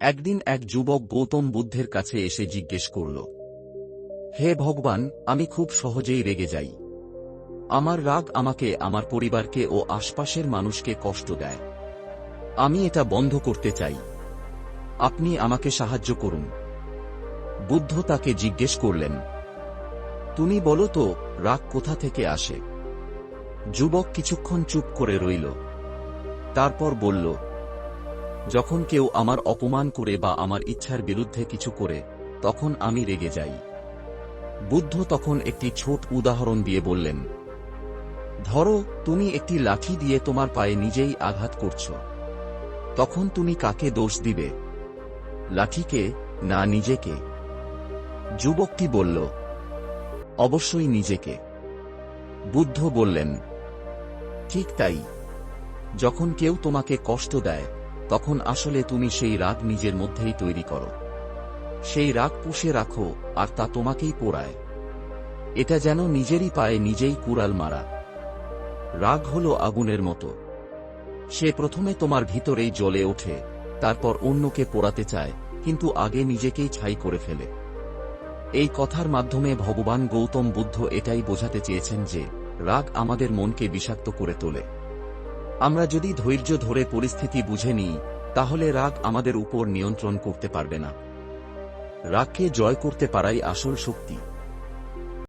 একদিন এক যুবক গৌতম বুদ্ধের কাছে এসে জিজ্ঞেস করল, হে ভগবান, আমি খুব সহজেই রেগে যাই। আমার রাগ আমাকে, আমার পরিবারকে ও আশপাশের মানুষকে কষ্ট দেয়। আমি এটা বন্ধ করতে চাই। আপনি আমাকে সাহায্য করুন। বুদ্ধ তাকে জিজ্ঞেস করলেন, তুমি বলো তো, রাগ কোথা থেকে আসে? যুবক কিছুক্ষণ চুপ করে রইল। তারপর বলল যখন কেউ আমার অপমান করে বা আমার ইচ্ছার বিরুদ্ধে কিছু করে, তখন আমি রেগে যাই। বুদ্ধ তখন একটি ছোট উদাহরণ দিয়ে বললেন, ধরো, তুমি একটি লাঠি দিয়ে তোমার পায়ে নিজেই আঘাত করছ। তখন তুমি কাকে দোষ দিবে? লাঠিকে না নিজেকে? যুবকটি বলল, অবশ্যই নিজেকে। বুদ্ধ বললেন, ঠিক তাই। যখন কেউ তোমাকে কষ্ট দেয় তখন আসলে তুমি সেই রাগ নিজের মধ্যেই তৈরি করো। সেই রাগ পুষে রাখো, আর তা তোমাকেই পোড়ায়। এটা যেন নিজেরই পায়ে নিজেই কুড়াল মারা। রাগ হল আগুনের মতো। সে প্রথমে তোমার ভিতরেই জ্বলে ওঠে, তারপর অন্যকে পোড়াতে চায়, কিন্তু আগে নিজেকেই ছাই করে ফেলে। এই কথার মাধ্যমে ভগবান গৌতম বুদ্ধ এটাই বোঝাতে চেয়েছেন যে, রাগ আমাদের মনকে বিষাক্ত করে তোলে। আমরা যদি ধৈর্য ধরে পরিস্থিতি বুঝে নিই, তাহলে রাগ আমাদের উপর নিয়ন্ত্রণ করতে পারবে না। রাগকে জয় করতে পারাই আসল শক্তি।